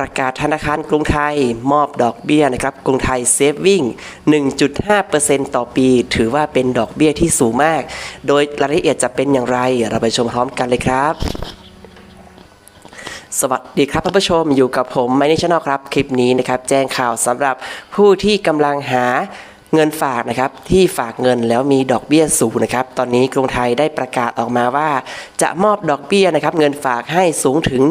ประกาศธนาคารกรุงไทย มอบดอกเบี้ยนะครับกรุงไทยเซฟวิ่ง 1.5%ต่อปี ถือว่าเป็นดอกเบี้ยที่สูงมาก โดยรายละเอียดจะเป็นอย่างไร เราไปชมพร้อมกันเลยครับสวัสดีครับท่านผู้ชมอยู่กับผมไมเนชแนลครับ คลิปนี้นะครับ แจ้งข่าวสำหรับผู้ที่กำลังหา เงินฝากนะครับที่ฝากเงินแล้วมีดอกเบี้ยสูงนะครับตอนนี้กรุงไทยได้ประกาศออกมาว่า จะมอบดอกเบี้ยนะครับเงินฝากให้สูงถึง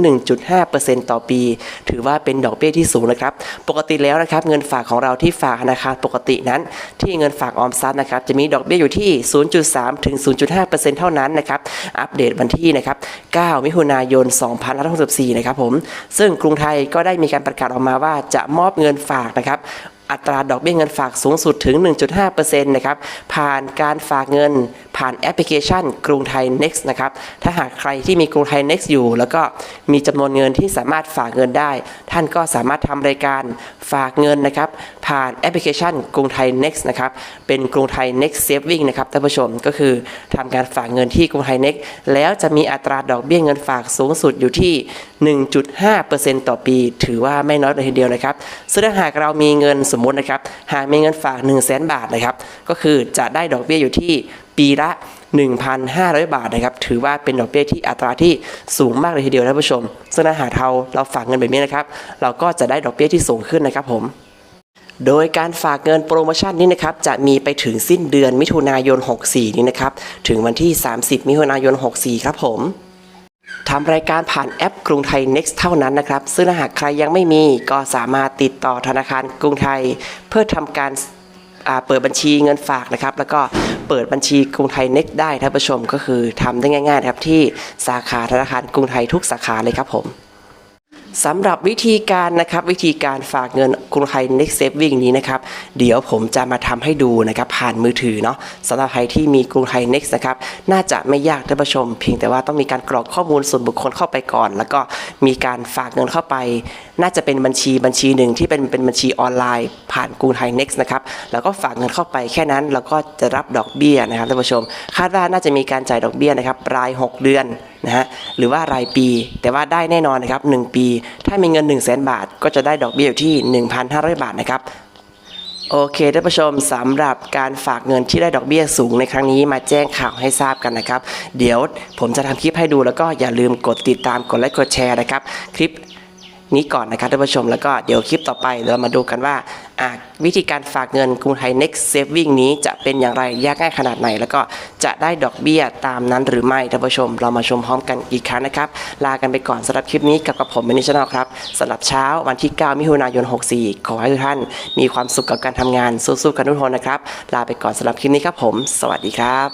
1.5%ต่อปี ถือว่าเป็นดอกเบี้ยที่สูงนะครับปกติแล้วนะครับเงินฝากของเราที่ฝากธนาคารปกตินั้น ที่เงินฝากออมทรัพย์นะครับจะมีดอกเบี้ยอยู่ที่ 0.3 ถึง 0.5%เท่านั้นนะครับอัปเดตวันที่นะครับ 9 มิถุนายน 2564 นะครับผมซึ่งกรุงไทยก็ได้มีการประกาศออกมาว่าจะมอบเงินฝากนะครับ อัตราดอกเบี้ยเงินฝากสูงสุดถึง 1.5%นะครับ ผ่านการฝากเงิน ผ่านแอปพลิเคชัน กรุงไทย Next นะครับ ถ้าหากใครที่มีกรุงไทย Next อยู่ แล้วก็มีจำนวนเงินที่สามารถฝากเงินได้ ท่านก็สามารถทำรายการฝากเงินนะครับ ผ่านแอปพลิเคชัน กรุงไทย Next นะครับ เป็นกรุงไทย Next Saving นะครับท่านผู้ชม ก็คือทำการฝากเงินที่กรุงไทย Next แล้วจะมีอัตราดอกเบี้ยเงินฝากสูงสุดอยู่ที่ 1.5%ต่อปี ถือว่าไม่น้อยเลยทีเดียวนะครับ ซึ่งถ้าหากเรามีเงินสมมุตินะครับ หากมีเงินฝาก 1 0 0 0 0แบาทนะครับ ก็คือจะได้ดอกเบี้ยอยู่ที่ปีละ 1,500 บาทนะครับ ถือว่าเป็นดอกเบี้ยที่อัตราที่สูงมากเลยทีเดียวท่านผู้ชม ซึ่งถ้าหากเราเราฝากเงินแบบนี้นะครับ เราก็จะได้ดอกเบี้ยที่สูงขึ้นนะครับผมโดยการฝากเงินโปรโมชั่นนี้นะครับจะมีไปถึงสิ้นเดือนมิถุนายน 64 นี้นะครับ ถึงวันที่ 30 มิถุนายน 64 ครับผม ทำรายการผ่านแอปกรุงไทย Next เท่านั้นนะครับ ซึ่งหากใครยังไม่มีก็สามารถติดต่อธนาคารกรุงไทย เพื่อทำการเปิดบัญชีเงินฝากนะครับ แล้วก็เปิดบัญชีกรุงไทย Next ได้ท่านผู้ชมก็คือทำได้ง่ายๆครับที่สาขาธนาคารกรุงไทยทุกสาขาเลยครับผม สำหรับวิธีการนะครับวิธีการฝากเงินกรุงไทย Next Saving นี้นะครับเดี๋ยวผมจะมาทำให้ดูนะครับผ่านมือถือเนาะสำหรับใครที่มีกรุงไทย Next นะครับน่าจะไม่ยากท่านผู้ชม เพียงแต่ว่าต้องมีการกรอกข้อมูลส่วนบุคคลเข้าไปก่อน แล้วก็มีการฝากเงินเข้าไป น่าจะเป็นบัญชีบัญชีหนึ่งที่เป็นเป็นบัญชีออนไลน์ ผ่านกรุงไทย Next นะครับแล้วก็ฝากเงินเข้าไปแค่นั้น แล้วก็จะรับดอกเบี้ยนะครับท่านผู้ชม คาดว่าน่าจะมีการจ่ายดอกเบี้ยนะครับราย 6 เดือน นะฮะหรือว่ารายปี แต่ว่าได้แน่นอนนะครับ 1 ปี ถ้ามีเงิน 1 0 0 0 0แบาท ก็จะได้ดอกเบี้ยอยู่ที่ 1,500 บาทนะครับโอเคท่านผู้ชมสำหรับการฝากเงินที่ได้ดอกเบี้ยสูงในครั้งนี้มาแจ้งข่าวให้ทราบกันนะครับ เดี๋ยวผมจะทำคลิปให้ดูแล้วก็อย่าลืมกดติดตามกดไลค์กดแชร์นะครับ คลิปนี้ก่อนนะครับท่านผู้ชมแล้วก็เดี๋ยวคลิปต่อไปเรามาดูกันว่า วิธีการฝากเงินกรุงไทย Next Saving นี้จะเป็นอย่างไรยากง่ายขนาดไหน แล้วก็จะได้ดอกเบี้ยตามนั้นหรือไม่ท่านผู้ชม เรามาชมพร้อมกันอีกครั้งนะครับ ลากันไปก่อนสำหรับคลิปนี้กับกับผมเมนิชแนลครับสำหรับเช้าวันที่ 9 มิถุนายน 64 ขอให้ทุกท่าน มีความสุขกับการทำงานสู้ๆกันทุกคนนะครับ ลาไปก่อนสำหรับคลิปนี้ครับผม สวัสดีครับ